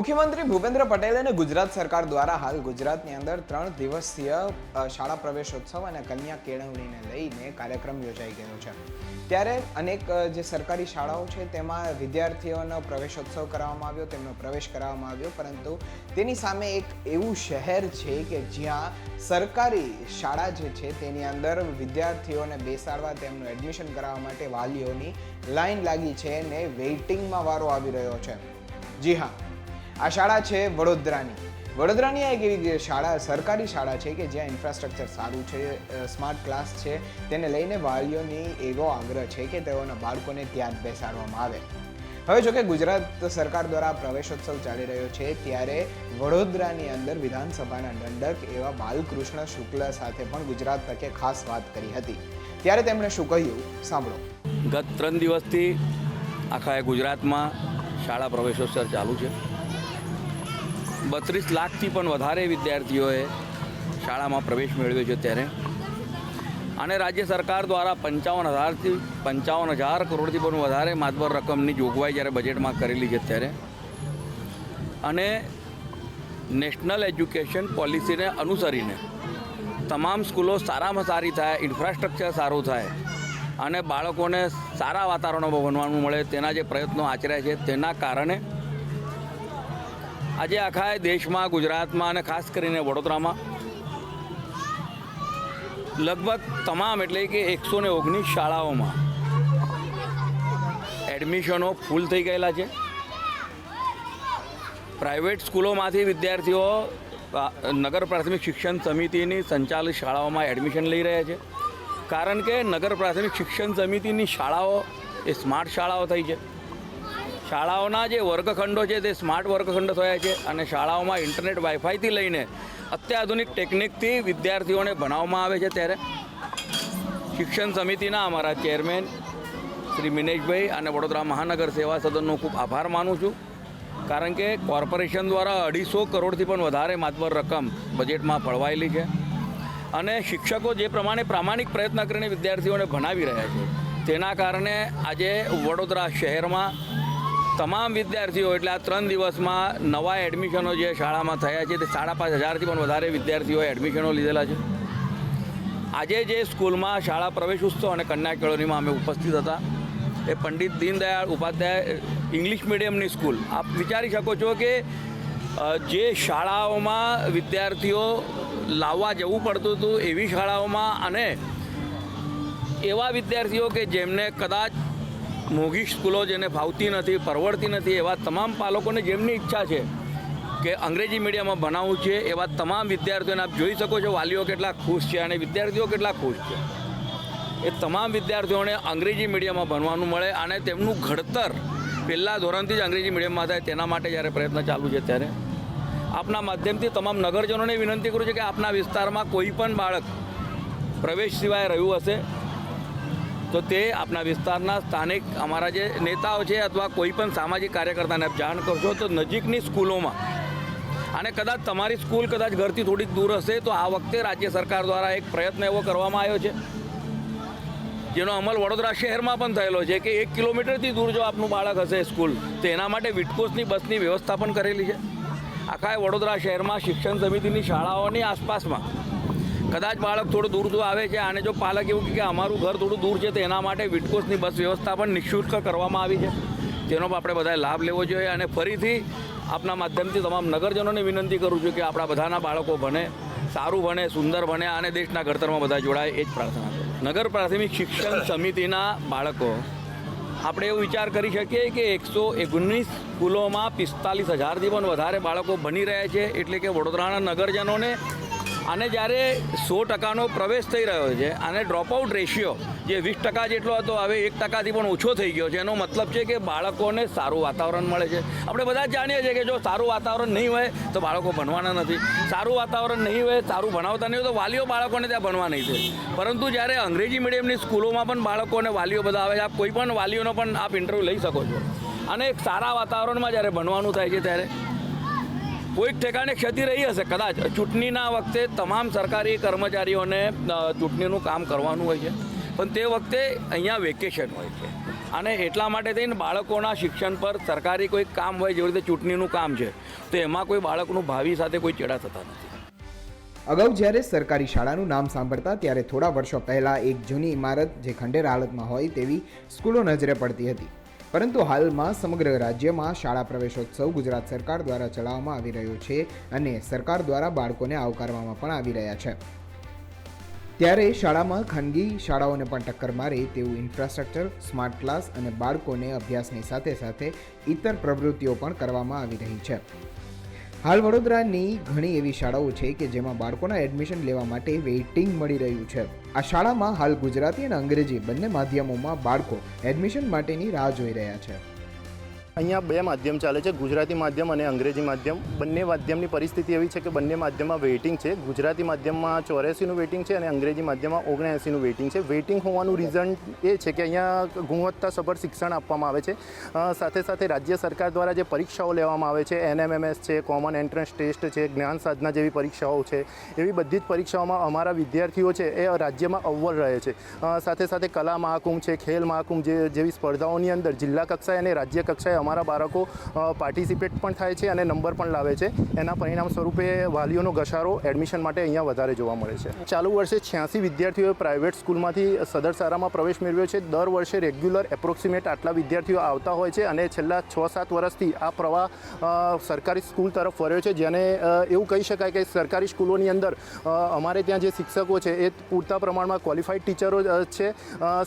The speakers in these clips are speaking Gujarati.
મુખ્યમંત્રી ભૂપેન્દ્ર પટેલ અને ગુજરાત સરકાર દ્વારા હાલ ગુજરાતની અંદર ત્રણ દિવસીય શાળા પ્રવેશોત્સવ અને કન્યા કેળવણીને લઈને કાર્યક્રમ યોજાઈ ગયો છે. ત્યારે અનેક જે સરકારી શાળાઓ છે તેમાં વિદ્યાર્થીઓનો પ્રવેશોત્સવ કરવામાં આવ્યો, તેમનો પ્રવેશ કરાવવામાં આવ્યો, પરંતુ તેની સામે એક એવું શહેર છે કે જ્યાં સરકારી શાળા જે છે તેની અંદર વિદ્યાર્થીઓને બેસાડવા, તેમનું એડમિશન કરાવવા માટે વાલીઓની લાઈન લાગી છે અને વેઇટિંગમાં વારો આવી રહ્યો છે. જી હા. આ શાળા છે વડોદરાની. વડોદરાની આ એક એવી શાળા, સરકારી શાળા છે કે જ્યાં ઇન્ફ્રાસ્ટ્રક્ચર સારું છે સ્માર્ટ ક્લાસ છે, તેને લઈને વાલીઓની એવો આગ્રહ છે કે તેઓના બાળકોને ત્યાં જ બેસાડવામાં આવે. હવે જોકે ગુજરાત સરકાર દ્વારા પ્રવેશોત્સવ ચાલી રહ્યો છે, ત્યારે વડોદરાની અંદર વિધાનસભાના દંડક એવા બાલકૃષ્ણ શુક્લ સાથે પણ ગુજરાત તકે ખાસ વાત કરી હતી. ત્યારે તેમણે શું કહ્યું? સાંભળો. ગત ત્રણ દિવસથી આખા ગુજરાતમાં શાળા પ્રવેશોત્સવ ચાલુ છે. બત્રીસ લાખથી પણ વધારે વિદ્યાર્થીઓએ શાળામાં પ્રવેશ મેળવ્યો છે ત્યારે અને રાજ્ય સરકાર દ્વારા પંચાવન હજારથી પંચાવન હજાર કરોડથી પણ વધારે માતબર રકમની જોગવાઈ જ્યારે બજેટમાં કરેલી છે ત્યારે અને નેશનલ એજ્યુકેશન પોલિસીને અનુસરીને તમામ સ્કૂલો સારામાં સારી થાય, ઇન્ફ્રાસ્ટ્રક્ચર સારું થાય અને બાળકોને સારા વાતાવરણમાં ભણવાનું મળે તેના જે પ્રયત્નો આચર્યા છે તેના કારણે આજે આખા દેશમાં, ગુજરાતમાં અને ખાસ કરીને વડોદરામાં લગભગ તમામ એટલે કે એકસો ને ઓગણીસ શાળાઓમાં એડમિશનો ફૂલ થઈ ગયેલા છે. પ્રાઇવેટ સ્કૂલોમાંથી વિદ્યાર્થીઓ નગર પ્રાથમિક શિક્ષણ સમિતિની સંચાલિત શાળાઓમાં એડમિશન લઈ રહ્યા છે. કારણ કે નગર પ્રાથમિક શિક્ષણ સમિતિની શાળાઓ એ સ્માર્ટ શાળાઓ થઈ છે. શાળાઓના જે વર્ગખંડો છે તે સ્માર્ટ વર્ગખંડો થયા છે અને શાળાઓમાં ઇન્ટરનેટ વાઈફાઈથી લઈને અત્યાધુનિક ટેકનિકથી વિદ્યાર્થીઓને ભણાવવામાં આવે છે ત્યારે શિક્ષણ સમિતિના અમારા ચેરમેન શ્રી મિનેશભાઈ અને વડોદરા મહાનગર સેવા સદનનો ખૂબ આભાર માનું છું. કારણ કે કોર્પોરેશન દ્વારા અઢીસો કરોડથી પણ વધારે માતબર રકમ બજેટમાં ફળવાયેલી છે અને શિક્ષકો જે પ્રમાણે પ્રામાણિક પ્રયત્ન કરીને વિદ્યાર્થીઓને ભણાવી રહ્યા છે, તેના કારણે આજે વડોદરા શહેરમાં તમામ વિદ્યાર્થીઓ એટલે આ ત્રણ દિવસમાં નવા એડમિશનો જે શાળામાં થયા છે તે સાડા પાંચ હજારથી પણ વધારે વિદ્યાર્થીઓએ એડમિશનો લીધેલા છે. આજે જે સ્કૂલમાં શાળા પ્રવેશ ઉત્સવ અને કન્યા કેળવણીમાં અમે ઉપસ્થિત હતા. એ પંડિત દીનદયાળ ઉપાધ્યાય ઇંગ્લિશ મીડિયમની સ્કૂલ. આપ વિચારી શકો છો કે જે શાળાઓમાં વિદ્યાર્થીઓ લાવવા જવું પડતું હતું એવી શાળાઓમાં અને એવા વિદ્યાર્થીઓ કે જેમને કદાચ મોંઘી સ્કૂલો જેને ભાવતી નથી, પરવડતી નથી, એવા તમામ પાલકોને જેમની ઈચ્છા છે કે અંગ્રેજી મીડિયમમાં ભણાવવું છે, એવા તમામ વિદ્યાર્થીઓને આપ જોઈ શકો છો, વાલીઓ કેટલા ખુશ છે અને વિદ્યાર્થીઓ કેટલા ખુશ છે. એ તમામ વિદ્યાર્થીઓને અંગ્રેજી મીડિયમમાં ભણવાનું મળે અને તેમનું ઘડતર પહેલાં ધોરણથી જ અંગ્રેજી મીડિયમમાં થાય, તેના માટે જ્યારે પ્રયત્ન ચાલુ છે ત્યારે. આપના માધ્યમથી તમામ નગરજનોને વિનંતી કરું છું કે આપના વિસ્તારમાં કોઈ પણ બાળક પ્રવેશ સિવાય રહ્યું હશે તો તે આપના વિસ્તારના સ્થાનિક અમારા જે નેતાઓ છે અથવા કોઈ પણ સામાજિક કાર્યકર્તાને જાણ કરશો તો નજીકની સ્કૂલોમાં. અને કદાચ તમારી સ્કૂલ કદાચ ઘરથી થોડીક દૂર હશે તો આ વખતે રાજ્ય સરકાર દ્વારા એક પ્રયત્ન એવો કરવામાં આવ્યો છે. જેનો અમલ વડોદરા શહેરમાં પણ થયેલો છે કે એક કિલોમીટરથી દૂર જો આપનું બાળક હશે સ્કૂલ, તો એના માટે વિટકોસની બસની વ્યવસ્થા પણ કરેલી છે. આખા વડોદરા શહેરમાં શિક્ષણ સમિતિની શાળાઓની આસપાસમાં કદાચ બાળક થોડું દૂર દૂર આવે છે અને જો પાલક એવું કે અમારું ઘર થોડું દૂર છે, તો એના માટે વિટકોસની બસ વ્યવસ્થા પણ નિઃશુલ્ક કરવામાં આવી છે. તેનો પણ આપણે બધાએ લાભ લેવો જોઈએ અને ફરીથી આપના માધ્યમથી તમામ નગરજનોને વિનંતી કરું છું કે આપણા બધાના બાળકો ભણે, સારું ભણે, સુંદર ભણે અને દેશના ઘડતરમાં બધા જોડાય, એ જ પ્રાર્થના નગર પ્રાથમિક શિક્ષણ સમિતિના બાળકો, આપણે એવું વિચાર કરી શકીએ કે એકસો ઓગણીસ સ્કૂલોમાં પિસ્તાલીસ હજારથી પણ વધારે બાળકો ભણી રહ્યા છે, એટલે કે વડોદરાના નગરજનોને અને જ્યારે સો ટકાનો પ્રવેશ થઈ રહ્યો છે અને ડ્રોપઆઉટ રેશિયો જે વીસ ટકા જેટલો હતો, હવે એક ટકાથી પણ ઓછો થઈ ગયો છે. એનો મતલબ છે કે બાળકોને સારું વાતાવરણ મળે છે. આપણે બધા જ જાણીએ છીએ કે જો સારું વાતાવરણ નહીં હોય, તો બાળકો ભણવાના નથી. સારું વાતાવરણ નહીં હોય, સારું ભણાવતા નહીં હોય, તો વાલીઓ બાળકોને ત્યાં ભણવા નહીં છે પરંતુ જ્યારે અંગ્રેજી મીડિયમની સ્કૂલોમાં પણ બાળકો અને વાલીઓ બધા આવે છે, આપ કોઈ પણ વાલીઓનો પણ આપ ઇન્ટરવ્યૂ લઈ શકો છો. અને એક સારા વાતાવરણમાં જ્યારે ભણવાનું થાય છે ત્યારે કોઈક ઠેકાણે ક્ષતિ રહી હશે. કદાચ ચૂંટણીના વખતે તમામ સરકારી કર્મચારીઓને ચૂંટણીનું કામ કરવાનું હોય છે. પણ તે વખતે અહીંયા વેકેશન હોય છે. અને એટલા માટે થઈને બાળકોના શિક્ષણ પર સરકારી કોઈ કામ હોય, જેવી રીતે ચૂંટણીનું કામ છે, તો એમાં કોઈ બાળકનું ભાવિ સાથે કોઈ ચેડા થતા નથી. અગાઉ જ્યારે સરકારી શાળાનું નામ સાંભળતા, ત્યારે થોડા વર્ષો પહેલાં એક જૂની ઇમારત જે ખંડેર હાલતમાં હોય તેવી સ્કૂલો નજરે પડતી હતી. પરંતુ હાલમાં સમગ્ર રાજ્યમાં શાળા પ્રવેશોત્સવ ગુજરાત સરકાર દ્વારા ચલાવવામાં આવી રહ્યો છે અને સરકાર દ્વારા બાળકોને આવકારવામાં પણ આવી રહ્યા છે. ત્યારે શાળામાં ખાનગી શાળાઓને પણ ટક્કર મારે તેવું ઇન્ફ્રાસ્ટ્રક્ચર, સ્માર્ટ ક્લાસ અને બાળકોને અભ્યાસની સાથે સાથે ઇતર પ્રવૃત્તિઓ પણ કરવામાં આવી રહી છે. હાલ વડોદરાની ઘણી એવી શાળાઓ છે કે જેમાં બાળકોના એડમિશન લેવા માટે વેઇટિંગ મળી રહ્યું છે. આ શાળામાં હાલ ગુજરાતી અને અંગ્રેજી બંને માધ્યમોમાં બાળકો એડમિશન માટેની રાહ જોઈ રહ્યા છે. અહીંયા બે માધ્યમ ચાલે છે, ગુજરાતી માધ્યમ અને અંગ્રેજી માધ્યમ. બંને માધ્યમની પરિસ્થિતિ એવી છે કે બંને માધ્યમમાં વેઇટિંગ છે. ગુજરાતી માધ્યમમાં ચોર્યાસીનું વેઇટિંગ છે અને અંગ્રેજી માધ્યમમાં ઓગણએંસીનું વેઇટિંગ છે. વેઇટિંગ હોવાનું રીઝન એ છે કે અહીંયા ગુણવત્તાસભર શિક્ષણ આપવામાં આવે છે. સાથે સાથે રાજ્ય સરકાર દ્વારા જે પરીક્ષાઓ લેવામાં આવે છે, એનએમએમએસ છે કોમન એન્ટ્રન્સ ટેસ્ટ છે, જ્ઞાન સાધના જેવી પરીક્ષાઓ છે, એવી બધી જ પરીક્ષાઓમાં અમારા વિદ્યાર્થીઓ છે એ રાજ્યમાં અવ્વલ રહે છે. સાથે સાથે કલા મહાકુંભ છે, ખેલ મહાકુંભ જેવી સ્પર્ધાઓની અંદર જિલ્લા કક્ષાએ અને રાજ્ય કક્ષાએ અમારા બાળકો પાર્ટિસિપેટ પણ થાય છે અને નંબર પણ લાવે છે. એના પરિણામ સ્વરૂપે વાલીઓનો ઘસારો એડમિશન માટે અહીંયા વધારે જોવા મળે છે. ચાલુ વર્ષે છ્યાસી વિદ્યાર્થીઓએ પ્રાઇવેટ સ્કૂલમાંથી સદર શાળામાં પ્રવેશ મેળવ્યો છે. દર વર્ષે રેગ્યુલર એપ્રોક્સિમેટ આટલા વિદ્યાર્થીઓ આવતા હોય છે અને છેલ્લા છ સાત વર્ષથી આ પ્રવાહ સરકારી સ્કૂલ તરફ ફર્યો છે. જેને એવું કહી શકાય કે સરકારી સ્કૂલોની અંદર અમારે ત્યાં જે શિક્ષકો છે એ પૂરતા પ્રમાણમાં ક્વોલિફાઈડ ટીચરો છે.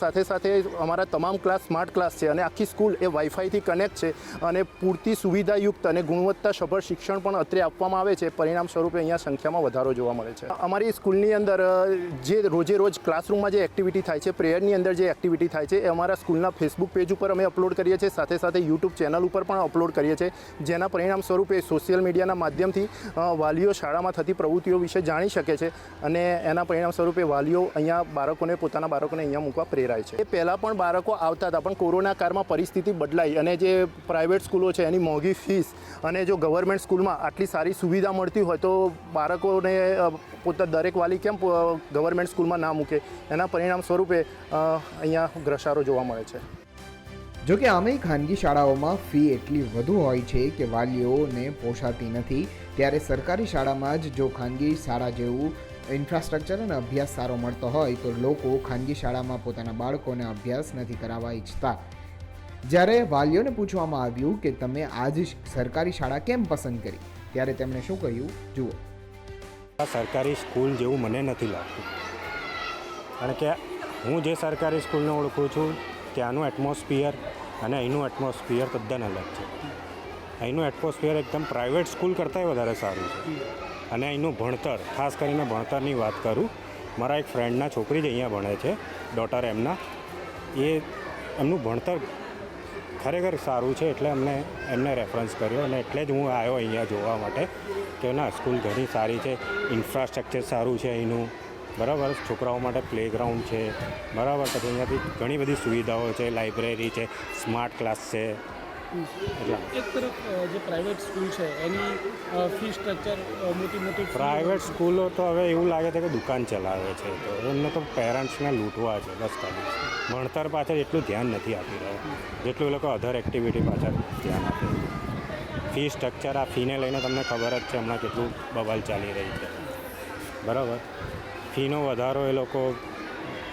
સાથે સાથે અમારા તમામ ક્લાસ સ્માર્ટ ક્લાસ છે અને આખી સ્કૂલ એ વાઈફાઈથી કનેક્ટ છે. અને પૂરતી સુવિધાયુક્ત અને ગુણવત્તાસભર શિક્ષણ પણ અત્રે આપવામાં આવે છે. પરિણામ સ્વરૂપે અહીંયા સંખ્યામાં વધારો જોવા મળે છે. અમારી સ્કૂલની અંદર જે રોજે રોજ ક્લાસરૂમમાં જે એક્ટિવિટી થાય છે, પ્રેયરની અંદર જે એક્ટિવિટી થાય છે, એ અમારા સ્કૂલના ફેસબુક પેજ ઉપર અમે અપલોડ કરીએ છીએ. સાથે સાથે યુટ્યુબ ચેનલ ઉપર પણ અપલોડ કરીએ છીએ. જેના પરિણામ સ્વરૂપે સોશિયલ મીડિયાના માધ્યમથી વાલીઓ શાળામાં થતી પ્રવૃત્તિઓ વિશે જાણી શકે છે અને એના પરિણામ સ્વરૂપે વાલીઓ અહીંયા બાળકોને, પોતાના બાળકોને અહીંયા મૂકવા પ્રેરાય છે. એ પહેલાં પણ બાળકો આવતા હતા, પણ કોરોના કાળમાં પરિસ્થિતિ બદલાઈ અને જે પ્રાઇવેટ સ્કૂલો છે, એની મોંઘી ફીસ અને જો ગવર્મેન્ટ સ્કૂલમાં આટલી સારી સુવિધા મળતી હોય તો બાળકોને પોતા દરેક વાલી કેમ ગવર્મેન્ટ સ્કૂલમાં ના મૂકે? એના પરિણામ સ્વરૂપે અહીંયા ઘસારો જોવા મળે છે. જો કે આમેય ખાનગી શાળાઓમાં ફી એટલી વધુ હોય છે કે વાલીઓને પોષાતી નથી, ત્યારે સરકારી શાળામાં જ જો ખાનગી શાળા જેવું ઇન્ફ્રાસ્ટ્રક્ચર અને અભ્યાસ સારો મળતો હોય, તો લોકો ખાનગી શાળામાં પોતાના બાળકોને અભ્યાસ નથી કરાવવા ઈચ્છતા. જ્યારે વાલીઓને પૂછવામાં આવ્યું કે તમે આજ સરકારી શાળા કેમ પસંદ કરી, ત્યારે તેમણે શું કહ્યું? જુઓ. આ સરકારી સ્કૂલ જેવું મને નથી લાગતું. કારણ કે હું જે સરકારી સ્કૂલને ઓળખું છું, ત્યાંનું એટમોસ્ફિયર અને અહીંનું એટમોસ્ફિયર તદ્દન અલગ છે. અહીંનું એટમોસ્ફિયર એકદમ પ્રાઇવેટ સ્કૂલ કરતાંય વધારે સારું છે. અને અહીંનું ભણતર, ખાસ કરીને ભણતરની વાત કરું, મારા એક ફ્રેન્ડના છોકરી જ અહીંયા ભણે છે ડોટર એમના. એ એમનું ભણતર ખરેખર સારું છે એટલે અમને એમને રેફરન્સ કર્યો અને એટલે જ હું આવ્યો અહીંયા જોવા માટે કે ના સ્કૂલ ઘણી સારી છે ઇન્ફ્રાસ્ટ્રક્ચર સારું છે અહીંનું બરાબર, છોકરાઓ માટે પ્લેગ્રાઉન્ડ છે. બરાબર, પછી અહીંયાથી ઘણી બધી સુવિધાઓ છે લાઇબ્રેરી છે સ્માર્ટ ક્લાસ છે. એક તરફ જે પ્રાઇવેટ સ્કૂલ છે એની ફી સ્ટ્રક્ચર મોટી મોટી પ્રાઇવેટ સ્કૂલો તો હવે એવું લાગે છે કે દુકાન ચલાવે છે તો. એમને તો પેરેન્ટ્સને લૂંટવા છે બસ ખાલી. ભણતર પાછળ એટલું ધ્યાન નથી આપી રહ્યા. જેટલું એ લોકો અધર એક્ટિવિટી પાછળ ધ્યાન આપે. ફી સ્ટ્રક્ચર આ ફીને લઈને તમને ખબર જ છે હમણાં કેટલું બબાલ ચાલી રહી છે. બરાબર? ફીનો વધારો એ લોકો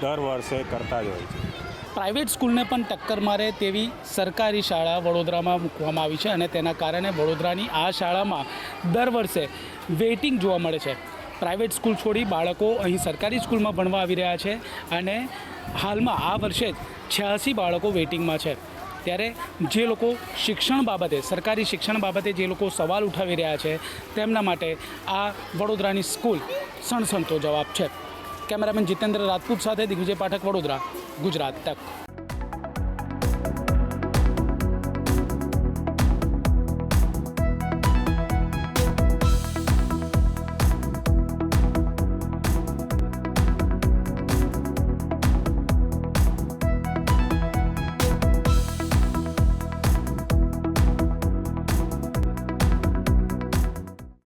દર વર્ષે કરતા જ હોય છે. પ્રાઇવેટ સ્કૂલને પણ ટક્કર મારે તેવી સરકારી શાળા વડોદરામાં મૂકવામાં આવી છે અને તેના કારણે વડોદરાની આ શાળામાં દર વર્ષે વેઇટિંગ જોવા મળે છે. પ્રાઇવેટ સ્કૂલ છોડી બાળકો અહીં સરકારી સ્કૂલમાં ભણવા આવી રહ્યા છે અને હાલમાં આ વર્ષે જ છ્યાસી બાળકો વેઇટિંગમાં છે. ત્યારે જે લોકો શિક્ષણ બાબતે, સરકારી શિક્ષણ બાબતે જે લોકો સવાલ ઉઠાવી રહ્યા છે, તેમના માટે આ વડોદરાની સ્કૂલ સણસણતો જવાબ છે. કેમેરામેન જીતેન્દ્ર રાજપૂત સાથે દિગ્વિજય પાઠક વડોદરા ગુજરાત તક.